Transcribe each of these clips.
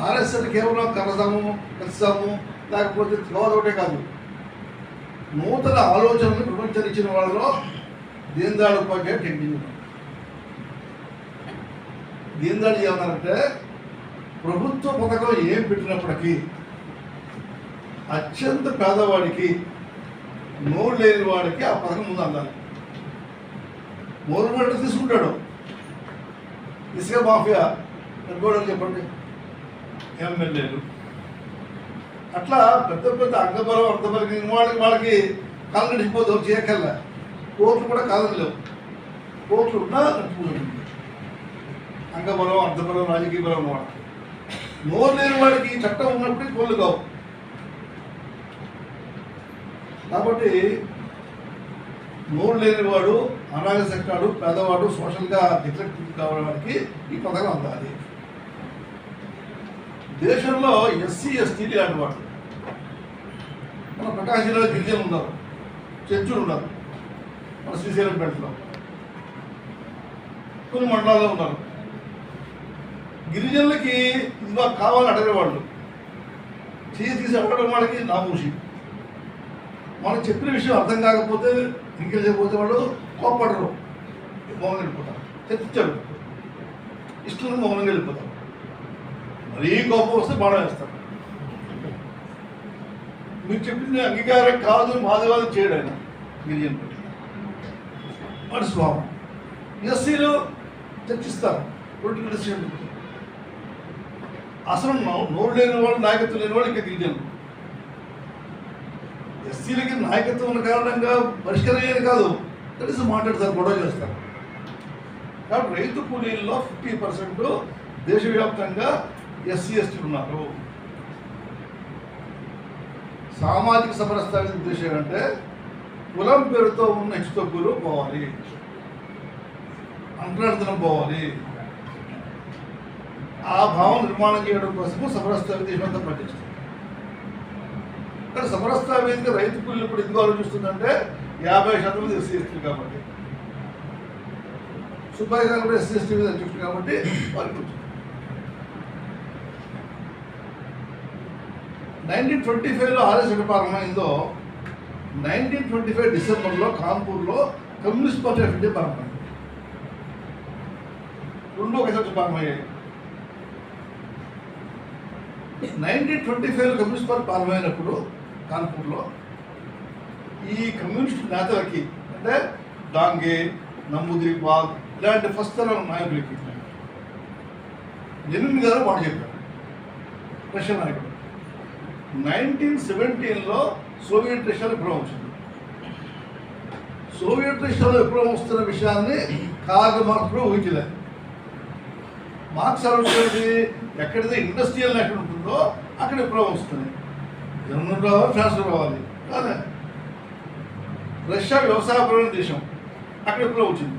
RSS కేవలం కలదాము కలిసాము లేకపోతే ఒకటే కాదు. నూతన ఆలోచనలు ప్రపంచనిచ్చిన వాళ్ళలో దీన్ దయాళ్ ఉపాధ్యాయ టెక్నిక్ దీన్ ఏమన్నారంటే ప్రభుత్వ పథకం ఏం పెట్టినప్పటికీ అత్యంత పేదవాడికి నోరు లేని వాడికి ఆ పథకం ముందు అందాలి. మూలమంటే తీసుకుంటాడు. ఇసుక మాఫియా అనుకోవడం చెప్పండి. ఎమ్మెల్యేలు. అట్లా పెద్ద పెద్ద అంగబలం అర్థబలం వాళ్ళకి వాళ్ళకి కళ్ళు నడిచిపోతాం చేయకల్లా కోట్లు కూడా కాలం లేవు. కోట్లు ఉన్నా నడిచిపోతుంది అంగబలం అర్థబలం రాజకీయ బలం ఉన్నవాడు. నోరు లేని వాడికి చట్టం ఉన్నప్పుడు కోళ్ళు కావు. కాబట్టి నోరు లేనివాడు అనాగసక్తాడు పేదవాడు సోషల్గా డిఫెక్టివ్ కావడానికి ఈ పథకం అందాలి. దేశంలో ఎస్సీ ఎస్టీలు ఇలాంటి వాడు మన ప్రకాశం జిల్లాలో గిరిజనులు ఉన్నారు చర్చులు ఉన్నారు మన శ్రీశైలం బెల్ట్లో కొన్ని మండలాల్లో ఉన్నారు. గిరిజనులకి ఇది మాకు కావాలని అడిగేవాళ్ళు చేసి తీసి అడగడం వాళ్ళకి నామూషి మనం చెప్పిన విషయం అర్థం కాకపోతే ఇంకెళ్ళి చేయకపోతే వాళ్ళు కోప్పడరు. మౌనంగా వెళ్ళిపోతారు. చర్చించారు ఇష్టం మౌనంగా వెళ్ళిపోతారు. మరీ కోపం వస్తే బాగా వేస్తాడు మీరు చెప్పింది అంగీకారం కాదు మాదివాదం చేయడు ఆయన. గిరిజన వాడు స్వామి. ఎస్సీలు చర్చిస్తారు పొలిటికల్ డిసిషన్ అసలు నోరు లేని వాళ్ళు నాయకత్వం లేని వాళ్ళు ఇంకా గిరిజనులు. ఎస్సీలకి నాయకత్వం ఉన్న కారణంగా పరిష్కారం కాదు. కలిసి మాట్లాడతారు గొడవ చేస్తారు. కాబట్టి రైతు కూలీల్లో ఫిఫ్టీ పర్సెంట్ దేశవ్యాప్తంగా ఎస్సీ ఎస్టీలు ఉన్నారు. సామాజిక సమరస్థాయి ఉద్దేశం అంటే కులం పేరుతో ఉన్న హెచ్చుతగ్గులు పోవాలి. అంటరార్థనం పోవాలి. ఆ భావం నిర్మాణం చేయడం కోసము సమరస్థాయి దేశమంతా పనిచేస్తుంది ఇక్కడ సమరస్థ వేదిక రైతు కూలీలు ఇప్పుడు ఎందుకు ఆలోచిస్తుందంటే యాభై శాతం మంది ఎస్సీ ఎస్టీలు కాబట్టి. సుబ్బాయి గారు కూడా ఎస్సీ ఎస్టీ మీద అధ్యక్షుడు కాబట్టి వారికి వచ్చింది నైన్టీన్ ట్వంటీ ఫైవ్లో ఆర్ఎస్ ఎక్కడ ప్రారంభమైందో నైన్టీన్ ట్వంటీ ఫైవ్ డిసెంబర్లో కాన్పూర్లో కమ్యూనిస్ట్ పార్టీ ఆఫ్ ఇండియా ప్రారంభమైంది రెండు ఒకసారి ప్రారంభమయ్యాయి nineteen twenty five communist party ప్రారంభమైనప్పుడు కాన్పూర్లో ఈ కమ్యూనిస్ట్ నేతలకి అంటే డాంగే నమ్ముద్రి బాగ్ ఇలాంటి ఫస్ట్ తరం నాయకులకి లెనిన్ గారు మాట చెప్పారు. రష్యన్ నాయకుడు నైన్టీన్ సెవెంటీన్లో సోవియట్ రష్యాలో విప్లవం వచ్చింది. సోవియట్ రష్యాలో విప్లవం వస్తున్న విషయాన్ని కార్ల్ మార్క్స్ కూడా ఊహించలేదు మార్క్స్ అనుకునేది ఎక్కడైతే ఇండస్ట్రియల్ ఎక్కడ ఉంటుందో అక్కడ విప్లవం వస్తుంది. జర్మన్ రావాలి ఫ్రాన్స్ రావాలి కాదే? రష్యా వ్యవసాయపరమైన దేశం అక్కడ విప్లవం వచ్చింది.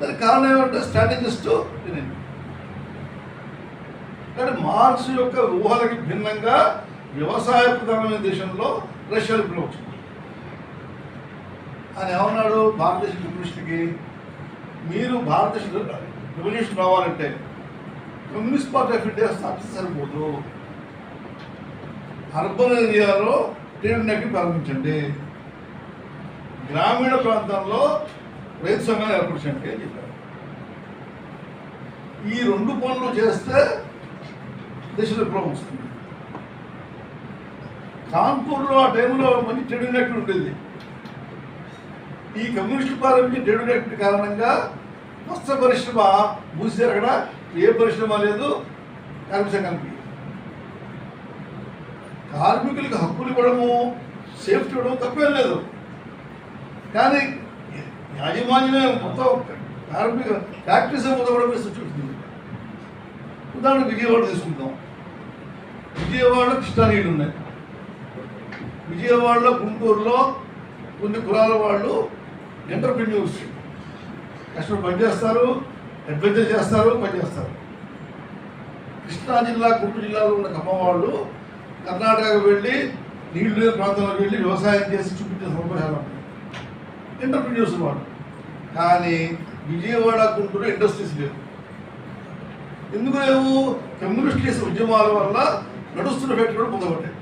దానికి కారణం ఏమంటే స్ట్రాటజిస్ట్ లెనిన్ కానీ మార్క్స్ యొక్క ఊహలకి భిన్నంగా వ్యవసాయ ప్రధానమైన దేశంలో రష్యా విప్లవం వచ్చింది ఆయన ఏమన్నాడు? భారతదేశ కమ్యూనిస్ట్కి మీరు భారతదేశ రెవల్యూషన్ రావాలంటే కమ్యూనిస్ట్ పార్టీ ఆఫ్ ఇండియా స్థాపిస్తే సరిపోదు అర్బన్ ఏరియాలో ట్రేడ్ నెట్ని ప్రారంభించండి. గ్రామీణ ప్రాంతంలో రైతు సంఘాలు ఏర్పరచండి అని చెప్పారు. ఈ రెండు పనులు చేస్తే దేశ విప్లవం వస్తుంది. కాన్పూర్లో ఆ టైంలో మంచి ట్రేడ్ నెట్ ఉండేది ఈ కమ్యూనిస్ట్ పార్టీ ట్రేడ్ నెట్ కారణంగా వస్త్ర పరిశ్రమ మూసారు అక్కడ ఏ పరిశ్రమ లేదు కార్మిక సంఘానికి కార్మికులకు హక్కులు ఇవ్వడము సేఫ్టీ ఇవ్వడం తప్పేం లేదు. కానీ యాజమాన్యమే మొత్తం కార్మిక ఫ్యాక్టరీస్ మొదలవడం చూస్తుంది ఉదాహరణ విజయవాడ తీసుకుంటాం విజయవాడ కృష్ణా నీళ్ళు ఉన్నాయి. విజయవాడలో గుంటూరులో కొన్ని కులాల వాళ్ళు ఎంటర్ప్రెన్యూర్స్. కష్టపడి పనిచేస్తారు అడ్వెంచర్ చేస్తారు పనిచేస్తారు కృష్ణా జిల్లా గుంటూరు జిల్లాలో ఉన్న ఖమ్మం వాళ్ళు కర్ణాటకకు వెళ్ళి నీళ్ళు లేని ప్రాంతంలోకి వెళ్ళి వ్యవసాయం చేసి చూపించే సంతోషాలు ఉన్నాయి. ఎంటర్ప్రెన్యూర్స్ వాళ్ళు. కానీ విజయవాడ గుంటూరు ఇండస్ట్రీస్ లేవు. ఎందుకు లేవు? కమ్యూనిస్ట్ చేసిన ఉద్యమాల వల్ల నడుస్తున్న ఫ్యాక్టరీ కూడా పొందబడ్డాయి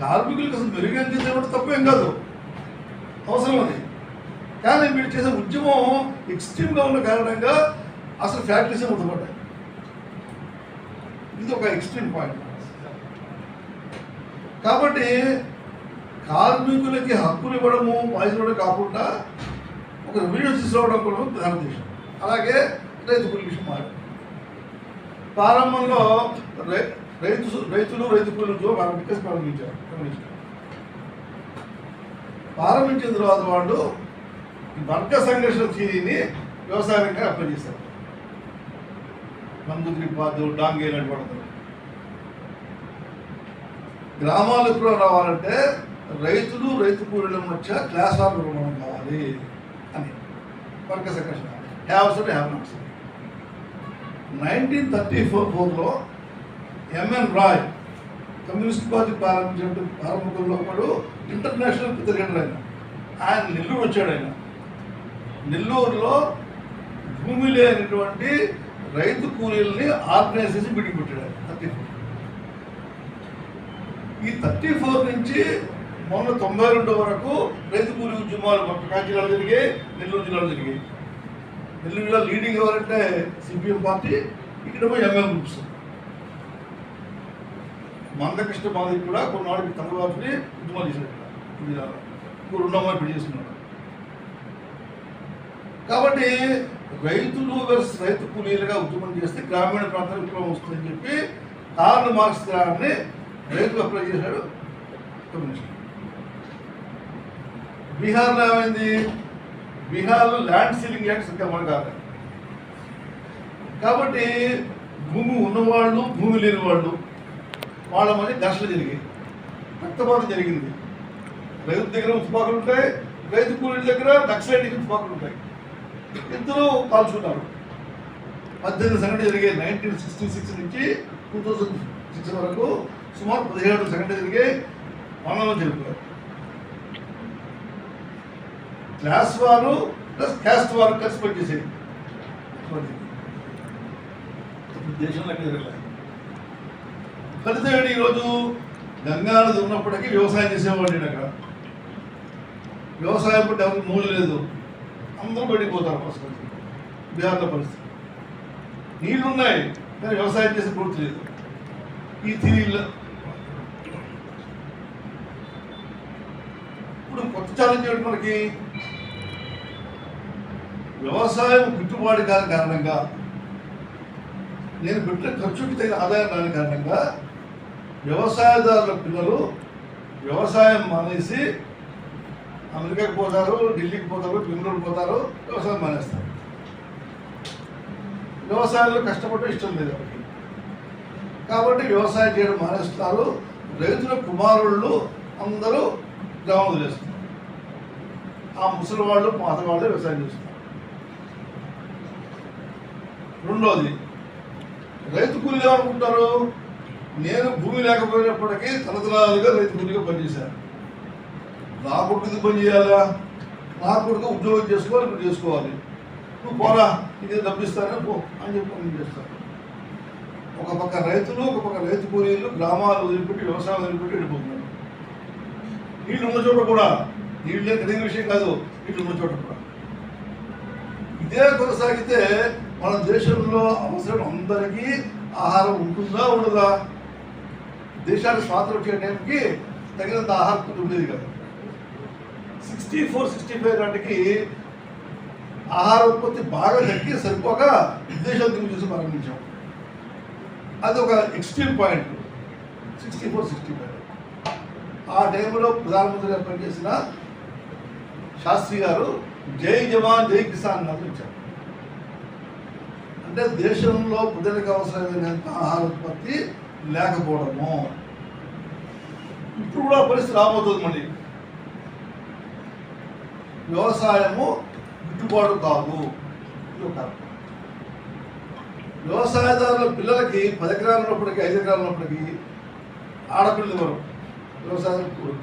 కార్మికులకు అసలు మెరుగైన జీతం ఇవ్వడం తప్పేం కాదు. అవసరం అది. కానీ మీరు చేసే ఉద్యమం ఎక్స్ట్రీమ్గా ఉన్న కారణంగా అసలు ఫ్యాక్టరీస్ ముద్దపడ్డాయి ఇది ఒక ఎక్స్ట్రీమ్ పాయింట్. కాబట్టి కార్మికులకి హక్కులు ఇవ్వడము వాయిస్ కాకుండా ఒక రెవెన్యూ తీసుకోవడం కూడా ప్రధాన ఉద్దేశం. అలాగే రైతు కూలి విషయం మాట ప్రారంభంలో రై- రైతు రైతులు రైతు కూలీలతో వికాస్ ప్రారంభించారు ప్రారంభించిన తర్వాత వాళ్ళు వర్గ సంఘర్షణ థియరీని వ్యవసాయంగా అప్లై చేశారు. నందుగిరి పాదు డాంగే లాంటి పడతారు గ్రామాలు కూడా రావాలంటే రైతులు రైతు కూలీల మధ్య క్లాస్ ఆఫ్ నిర్మాణం కావాలి అని వర్గ సంఘర్షణ. హ్యావ్స్ అంటే have nots nineteen thirty four ఫోర్లో ఎంఎన్ రాయ్ కమ్యూనిస్ట్ పార్టీ ప్రారంభించినట్టు ప్రారంభంలో ఒకడు ఇంటర్నేషనల్ తిరిగాడు ఆయన. ఆయన నెల్లూరు వచ్చాడు ఆయన. నెల్లూరులో భూమి లేనటువంటి రైతు కూలీలని ఆర్గనైజ్ చేసి మీటింగ్ పెట్టాడు ఆయన థర్టీ ఫోర్. ఈ థర్టీ ఫోర్ నుంచి మొన్న తొంభై రెండు వరకు రైతు కూలీ ఉద్యమాలు ప్రకాశం జిల్లాలో జరిగాయి నెల్లూరు జిల్లాలో జరిగాయి. నెల్లూరు జిల్లా లీడింగ్ ఎవరంటే సిపిఎం పార్టీ ఇక్కడ ఎంఎల్ గ్రూప్స్ మందకృష్ణ మాది కూడా కొన్నాళ్ళకి తమిళవాటిని ఉద్యమాలు చేశాడు. ఇక్కడ ఈ ఇప్పుడు పెళ్ళి కాబట్టి రైతులు వర్స్ రైతు కూలీలుగా ఉద్యమం చేస్తే గ్రామీణ ప్రాంతాల విప్లవం వస్తుందని చెప్పి కార్ల్ మార్క్స్ గారిని రైతులు అప్లై చేశాడు కమ్యూనిస్ట్ బీహార్లో ఏమైంది? బీహార్లో ల్యాండ్ సీలింగ్ యాక్ట్ ఇంకా అమలు కాదు. కాబట్టి భూమి ఉన్నవాళ్ళు భూమి లేని వాళ్ళు వాళ్ళ మధ్య ఘర్షణ జరిగాయి రక్తపాతం జరిగింది. రైతు దగ్గర తుపాకులు ఉంటాయి రైతు కూలీల దగ్గర నక్సలైట్ తుపాకులు ఉంటాయి. ఇద్దరు కాల్చుకున్నారు పద్దెనిమిది సంఘటన జరిగాయి. నైన్టీన్ సిక్స్టీ సిక్స్ నుంచి టూ థౌజండ్ సిక్స్ వరకు సుమారు పదిహేడు సంఘటన జరిగాయి. మనలో జరిపారు క్లాస్ వారు ప్లస్ క్యాస్ట్ వారు కలిసి పనిచేసేది దేశంలో ఎక్కడ జరగలేదు ఫలితం ఏంటి ఈరోజు గంగానది ఉన్నప్పటికీ వ్యవసాయం చేసేవాడు అక్కడ. వ్యవసాయం డబ్బు మూలు లేదు. అందరూ పడిపోతారు ఫస్ట్ బీహార్లో పరిస్థితి. నీళ్ళు ఉన్నాయి కానీ వ్యవసాయం చేసే పూర్తి లేదు. ఈ థీరీలో ఇప్పుడు కొత్త ఛాలెంజ్ ఏంటి మనకి? వ్యవసాయం గిట్టుబాటు కాని కారణంగా నేను పెట్టిన ఖర్చుకి తగిన ఆదాయం రాని కారణంగా వ్యవసాయదారుల పిల్లలు వ్యవసాయం మానేసి అమెరికాకి పోతారు ఢిల్లీకి పోతారు బెంగళూరు పోతారు వ్యవసాయం మానేస్తారు. వ్యవసాయంలో కష్టపడటం ఇష్టం లేదు వాళ్ళకి కాబట్టి వ్యవసాయం చేయడం మానేస్తున్నారు. రైతుల కుమారుళ్ళు అందరూ గ్రామం వదిలేస్తున్నారు. ఆ ముసలి వాళ్ళు పాత వాళ్ళు వ్యవసాయం చేస్తున్నారు. రెండోది రైతు కూలీలు ఏమనుకుంటారు నేను భూమి లేకపోయినప్పటికీ తలతలాలుగా రైతు కూలీగా పనిచేశాను. నా కొడుకు పని చేయాలా? నా కొడుకు ఉద్యోగం చేసుకోవాలి ఇప్పుడు చేసుకోవాలి. నువ్వు పోరా ఇది డబ్బిస్తానే పో అని చెప్పి పని చేస్తాను. ఒక పక్క రైతులు ఒక పక్క రైతు కూలీలు గ్రామాలు వదిలిపెట్టి వ్యవసాయం వదిలిపెట్టి వెళ్ళిపోతున్నారు. నీళ్ళు ఉన్న చోట కూడా నీళ్ళే కలిగిన విషయం కాదు నీళ్ళు ఉన్న చోట కూడా. ఇదే కొనసాగితే మన దేశంలో అవసరం అందరికీ ఆహారం ఉంటుందా ఉండదా? దేశాన్ని స్వాతంత్రం వచ్చే టైంకి తగినంత ఆహారం ఉండేది కాదు. సిక్స్టీ ఫోర్ సిక్స్టీ ఫైవ్ నాటికి ఆహార ఉత్పత్తి బాగా తగ్గి సరిపోక విదేశాల దిగులు చూసి ప్రారంభించాం. అది ఒక extreme point sixty four sixty five ఆ టైంలో ప్రధానమంత్రిగా పనిచేసిన శాస్త్రి గారు జై జవాన్ జై కిసాన్ అని ఇచ్చారు అంటే దేశంలో ప్రజలకు అవసరమైనంత ఆహార ఉత్పత్తి లేకపోవడము. ఇప్పుడు కూడా పరిస్థితి రాబోతుంది మళ్ళీ. వ్యవసాయము గిట్టుబాటు కాదు. వ్యవసాయదారుల పిల్లలకి పది ఎకరాలు ఉన్నప్పటికీ ఐదు ఎకరాలు ఉన్నప్పటికీ ఆడపిల్లలు ఇవ్వరు వ్యవసాయం కూలి.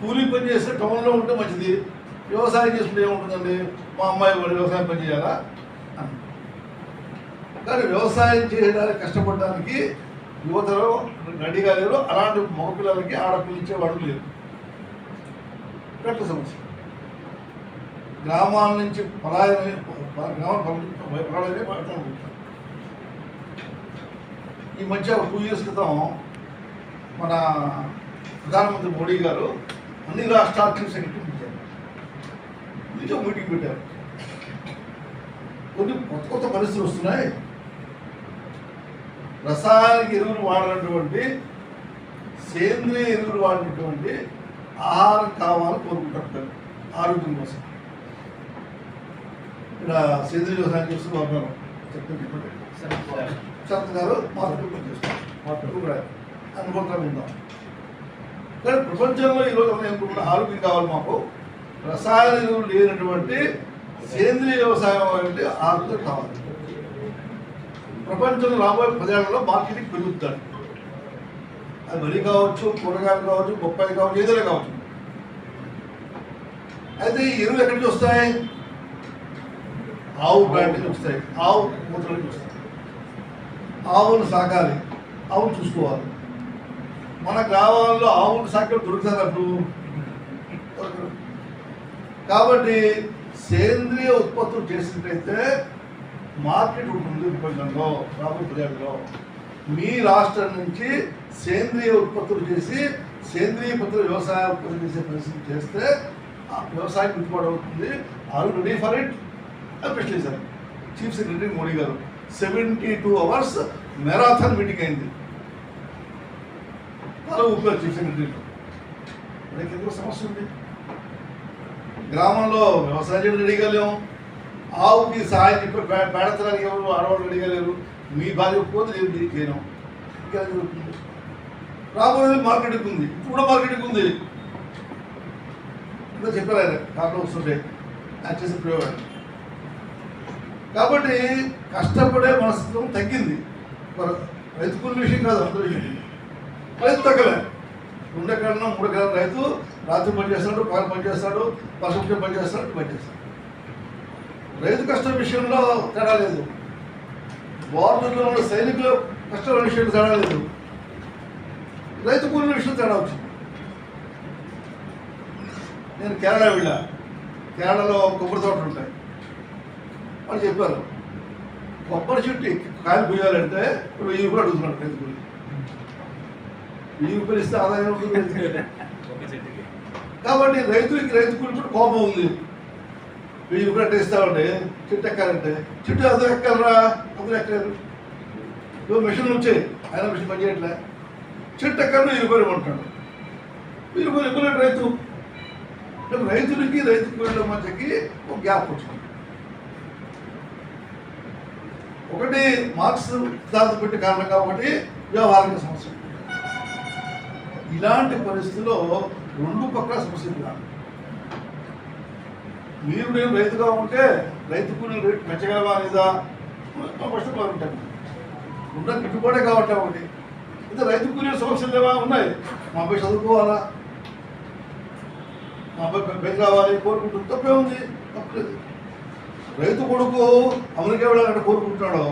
కూలీ పని చేస్తే టౌన్లో ఉంటే మంచిది. వ్యవసాయం చేసుకుంటే ఏముంటుందండి? మా అమ్మాయి వాడు వ్యవసాయం పని చేయాలా? అని కానీ వ్యవసాయం చేయడానికి కష్టపడడానికి యువతలో రెడీగా లేరు అలాంటి మగపిల్లలకి ఆడపిల్లలు ఇచ్చేవాడు లేరు గట్ల సమస్య. గ్రామాల నుంచి పలాయన గ్రామాల పలాయనే ఈ మధ్య టూ ఇయర్స్ క్రితం మన ప్రధానమంత్రి మోడీ గారు అన్ని రాష్ట్రాల సెక్రటరీ పిలిచారు. పిలిచి మీటింగ్ పెట్టారు. కొన్ని కొత్త కొత్త పరిస్థితులు వస్తున్నాయి. రసాయనిక ఎరువులు వాడినటువంటి సేంద్రియ ఎరువులు వాడినటువంటి ఆహారం కావాలని కోరుకుంటారు. ఆరోగ్యం కోసం. ఇక్కడ సేంద్రియ వ్యవసాయం చేస్తూ ఉన్నారు చెప్పండి. శరత్ గారు మార్కెట్ పనిచేస్తారు అనుకుంటా ఉందాం కానీ ప్రపంచంలో ఈరోజు మనం అనుకుంటున్న ఆరోగ్యం కావాలి మాకు. రసాయన ఎరువులు లేనటువంటి సేంద్రియ వ్యవసాయం అంటే ఆరోగ్యం కావాలి. ప్రపంచంలో రాబోయే పదేళ్ళలో మార్కెటింగ్ పెరుగుతాడు అది వరి కావచ్చు కూరగాయలు కావచ్చు బొప్పాయి కావచ్చు ఏదైనా కావచ్చు. అయితే ఈ ఎరువులు ఎక్కడి నుంచి వస్తాయి? ఆవు బ్రాండ్ నుంచి వస్తాయి. ఆవు మూత్రం నుంచి వస్తాయి. ఆవును సాకాలి ఆవును చూసుకోవాలి. మన గ్రామాల్లో ఆవులు సాకలు దొరుకుతారు అప్పుడు కాబట్టి సేంద్రియ ఉత్పత్తులు చేసినట్టయితే మార్కెట్ ఉంటుంది ప్రపంచంలో రాబోయే మీ రాష్ట్రం నుంచి సేంద్రియ ఉత్పత్తులు చేసి సేంద్రియ పత్రుల వ్యవసాయ ఉత్పత్తి చేసే పరిస్థితి చేస్తే ఆ వ్యవసాయం గిట్టుబాటు అవుతుంది. Are ready for it appreciate sir chief secretary Modi గారు seventy two hours marathon meeting అయింది. చాలా ఊపారు చీఫ్ సెక్రటరీలో మనకి ఎందుకు సమస్య ఉంది. గ్రామంలో వ్యవసాయం చేయడం రెడీగా లేము ఆవుకి సహాయం చెప్పి ఎవరు ఆడవాళ్ళు అడిగలేరు. మీ భార్య పోతే నేను దీనికి చేయను ఇంకా రాబోయే మార్కెట్కి ఉంది. ఇప్పుడు కూడా మార్కెట్కి ఉంది. ఇంకా చెప్పారు ఆయన. వస్తుంటే. అది చేసే ప్రయోగం కాబట్టి కష్టపడే మనస్తత్వం తగ్గింది. మరి రైతు కూలి విషయం కాదు అందరి విషయం. రైతు తగ్గలే. రెండు ఎకరాల మూడు ఎకరాల రైతు రాత్రి పని చేస్తాడు పగలు పని చేస్తాడు వర్షం పని చేస్తాడు రైతు కష్టం విషయంలో తేడా లేదు. బార్డర్లో ఉన్న సైనికుల కష్టం విషయంలో తేడా లేదు. రైతు కూలీల విషయం తేడా వచ్చింది. నేను కేరళ వెళ్ళా. కేరళలో కొబ్బరి తోటలు ఉంటాయి. వాళ్ళు చెప్పారు కొబ్బరి చెట్టు కాయలు పోయాలంటే ఇప్పుడు వెయ్యి రూపాయలు అడుగుతున్నాడు రైతు కూలి వెయ్యి రూపాయలు ఇస్తే ఆదాయం ఉంటుంది కాబట్టి రైతులకి రైతు కూలి కూడా కోపం ఉంది. వెయ్యి రూపాయలు ఇస్తామంటే చెట్టు ఎక్కాలంటే. చెట్టు అదో ఎక్కలరా? అదో ఎక్కలేరు ఇదో మిషన్ వచ్చాయి ఆయన మిషన్ పనిచేయట్లే చెట్టు ఎక్కడ వెయ్యి రూపాయలు ఇవ్వమంటాడు వెయ్యి రూపాయలు ఇవ్వలేడు రైతు రైతులకి రైతు కూలీల మధ్యకి ఒక గ్యాప్ వచ్చింది. ఒకటి మార్క్స్ సిద్ధాంతం పెట్టి కారణంగా ఒకటి వ్యవహారిక సమస్య. ఇలాంటి పరిస్థితుల్లో రెండు పక్కల సమస్యలు కాదు మీరు నేను రైతుగా ఉంటే రైతు కూలీలు రేటు పెంచగలవా లేదా? ఫస్ట్ ఉంటాను ఉన్న గిట్టుబాటే కాబట్టి ఒకటి అయితే రైతు కూలీల సమస్యలు లేవా? ఉన్నాయి. మా అబ్బాయి చదువుకోవాలా? మా అబ్బాయి పెళ్ళి కావాలి కోరుకుంటుంది. తప్పే ఉంది. తప్పలేదు రైతు కొడుకు అమెరికా వెళ్ళాలంటే కోరుకుంటున్నాడో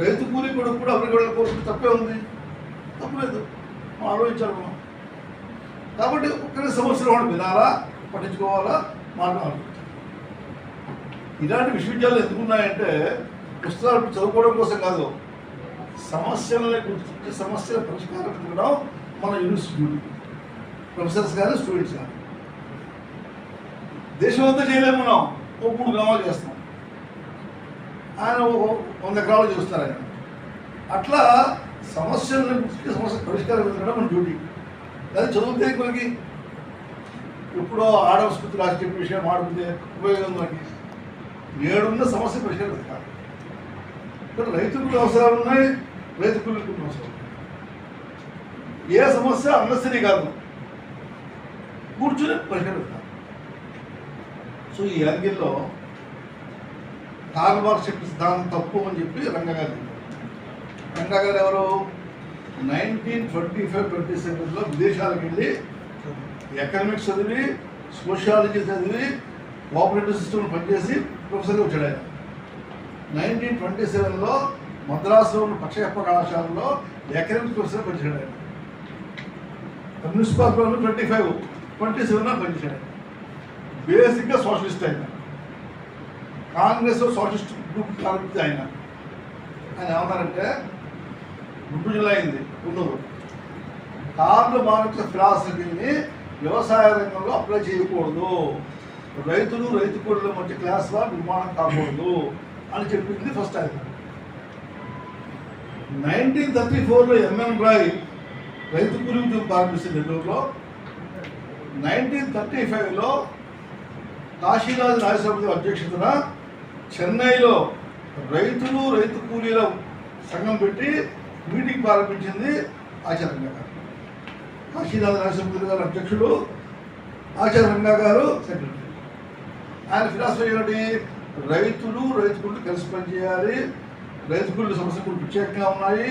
రైతు కూలి కొడుకు కూడా అమెరికా వెళ్ళాలని కోరుకుంటే తప్పే ఉంది. తప్పలేదు మనం ఆలోచించాలి మనం. కాబట్టి ఒక్కరి సమస్యలు మనం వినాలా పట్టించుకోవాలా మాట్లాడాలి ఇలాంటి విశ్వవిద్యాలయాలు ఎందుకున్నాయంటే పుస్తకాలు చదువుకోవడం కోసం కాదు. సమస్యలని గుర్తించే సమస్యల పరిష్కారం వెతకడం మన యూనివర్సిటీ. డ్యూటీ ప్రొఫెసర్స్ కానీ స్టూడెంట్స్ కానీ దేశం అంతా చేయలేము మనం. ఓ మూడు గ్రామాలు చేస్తాం. ఆయన వంద ఎకరాలు చూస్తారు ఆయన. అట్లా సమస్యలను గుర్తించే సమస్య పరిష్కారం వెతకడం మన డ్యూటీ. అది చదువుతే మనకి ఎప్పుడో ఆడవస్పతి రాసి చెప్పే విషయం ఆడుకుంటే ఉపయోగం మనకి. ఏడున్న సమస్య పరిష్కారం కాదు. ఇక్కడ రైతులకు అవసరాలు ఉన్నాయి రైతు కూలీలకు అవసరం ఏ సమస్య అన్నసరి కాదు. కూర్చుని పరిష్కారం సో ఈ యాంగిల్లో తాల్బార్ శక్తి సిద్ధాంతం తప్పు అని చెప్పి రంగా రంగగారు రంగా ఎవరు? నైన్టీన్ ట్వంటీ ఫైవ్ ట్వంటీ సెవెన్లో విదేశాలకు వెళ్ళి ఎకనామిక్స్ చదివి సోషాలజీ చదివి కోఆపరేటివ్ సిస్టమ్ పనిచేసి ప్రొఫెసర్గా వచ్చాడు ఆయన నైన్టీన్ ట్వంటీ సెవెన్లో మద్రాసులో ఉన్న పక్షయప్ప కళాశాలలో ఎకనమిక్స్ ప్రొఫెసర్ పనిచేశాడు ఆయన మున్సిపల్ ట్వంటీ ఫైవ్ ట్వంటీ సెవెన్లో పనిచేశాడు ఆయన బేసిక్గా సోషలిస్ట్ ఆయన. కాంగ్రెస్ సోషలిస్ట్ గ్రూప్ ప్రారంభించి ఆయన. ఆయన ఏమన్నారంటే గుంటూరు జిల్లా అయింది గుంటూరు కార్లు మార్క్స్ ఫిలాసఫీని వ్యవసాయ రంగంలో అప్లై చేయకూడదు. రైతులు రైతు కూలీల మధ్య క్లాస్ వార్ నిర్మాణం కాకూడదు అని చెప్పింది ఫస్ట్ ఆయన నైన్టీన్ థర్టీ ఫోర్లో ఎంఎన్ రాయ్ రైతు కూలీ ఉద్యమం నెల్లూరులో నైన్టీన్ థర్టీ ఫైవ్లో కాశీరాజ్ రాజ్యసభ అధ్యక్షతన చెన్నైలో రైతులు రైతు కూలీల సంఘం పెట్టి మీటింగ్ ప్రారంభించింది ఆచార్య గారు. కాశీనాథ రాజ్యసభ గారు అధ్యక్షుడు ఆచార్య గారు సెక్రటరీ ఆయన ఫిలాసఫీ ఏమిటి? రైతులు రైతు కూలీలు కలిసి పనిచేయాలి. రైతు కూలీల సమస్యలు కూడా ప్రత్యేకంగా ఉన్నాయి.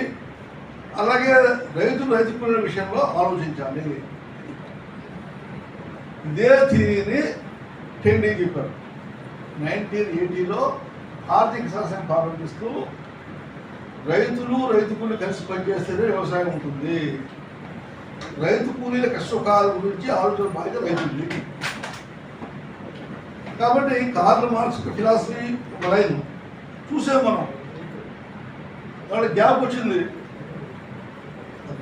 అలాగే రైతులు రైతు కూలీల విషయంలో ఆలోచించాలి. ఇదే థీరీని టెండీ చెప్పారు. నైన్టీన్ ఎయిటీలో ఆర్థిక శాస్త్రం ప్రారంభిస్తూ రైతులు రైతు కూలీలు కలిసి పనిచేస్తేనే వ్యవసాయం ఉంటుంది. రైతు కూలీల కష్టకాల గురించి ఆలోచన బాధ్యత రైతులు కాబట్టి కార్లు మార్క్స్ ఫిలాసఫీ ఒక లైన్ చూసాం మనం. వాళ్ళ గ్యాప్ వచ్చింది.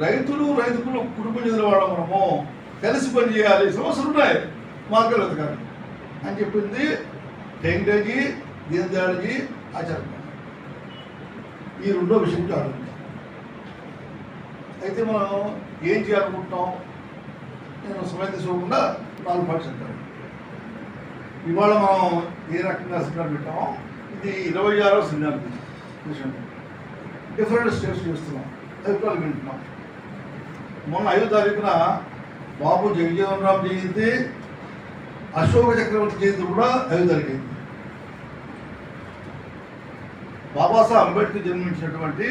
రైతులు రైతులు కుటుంబం చెందిన వాళ్ళం మనము కలిసి పని చేయాలి. సమస్యలు ఉన్నాయి. మార్గలత కానీ అని చెప్పింది టెంగజీ దీనదయాళజీ ఆచార్య. ఈ రెండో విషయం గురించి అయితే మనం ఏం చేయాలనుకుంటున్నాం? నేను సమయం తీసుకోకుండా నాలుగు పాయింట్స్ చెప్తాను. ఇవాళ మనం ఏ రకంగా సినిమా పెట్టామో ఇది ఇరవై ఆరో సినిమా విషయం డిఫరెంట్ స్టేట్స్ చేస్తున్నాం. అభిప్రాయాలు వింటున్నాం. మొన్న ఐదో తారీఖున బాబు జగజీవన్ రామ్ జయంతి అశోక చక్రవర్తి జయంతి కూడా ఐదో తారీఖు బాబాసాహెబ్ అంబేద్కర్ జన్మించినటువంటి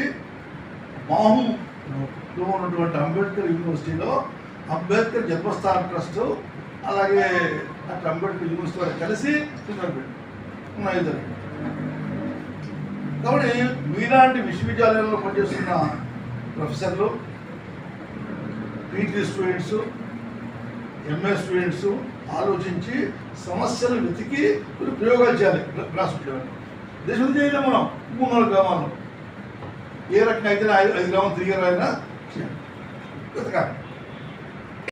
మాహూలో ఉన్నటువంటి అంబేద్కర్ యూనివర్సిటీలో అంబేద్కర్ జన్మస్థాన ట్రస్ట్ అలాగే అట్లా అంబేద్కర్ యూనివర్సిటీ వారు కలిసి చిన్నారు పెట్టారు కాబట్టి మీలాంటి విశ్వవిద్యాలయంలో పనిచేస్తున్న ప్రొఫెసర్లు పీజీ స్టూడెంట్స్ ఎంఏ స్టూడెంట్స్ ఆలోచించి సమస్యలు వెతికి కొన్ని ప్రయోగాలు చేయాలి. క్లాస్ ఉద్యోగాలు దేశం చేయలేం మనం మూడు నాలుగు గ్రామాల్లో ఏ రకంగా అయితే ఐదు ఐదు గ్రామాలు తిరిగారైనా చేయాలి. వెతకాలి.